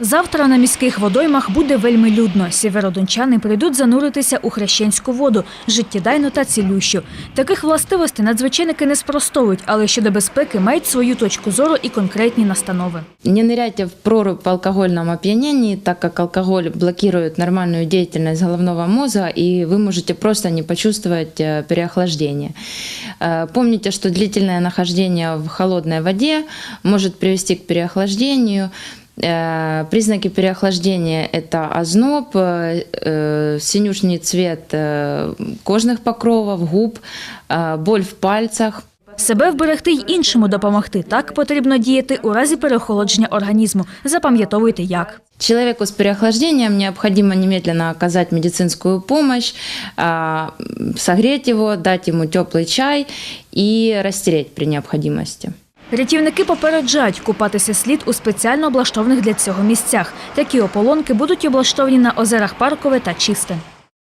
Завтра на міських водоймах буде вельми людно. Сєверодончани прийдуть зануритися у хрещенську воду, життєдайну та цілющу. Таких властивостей надзвичайники не спростовують, але щодо безпеки мають свою точку зору і конкретні настанови. Не ныряйте в прорубь по алкогольном опьянении, так как алкоголь блокирует нормальную деятельность головного мозга, и вы можете просто не почувствовать э, переохлаждение. Э, Помните, что длительное нахождение в холодной воде может привести к переохлаждению. Э, Признаки переохлаждения – это озноб, э, э, синюшный цвет э, кожных покровов, губ, э, боль в пальцах – Себе вберегти й іншому допомогти. Так потрібно діяти у разі переохолодження організму. Запам'ятовуйте як. Человеку с переохлаждением необходимо немедленно оказать медицинскую помощь, а, согреть его, дать ему теплый чай и растереть при необходимости. Рятівники попереджають, купатися слід у спеціально облаштованих для цього місцях. Такі ополонки будуть облаштовані на озерах Паркове та Чисте.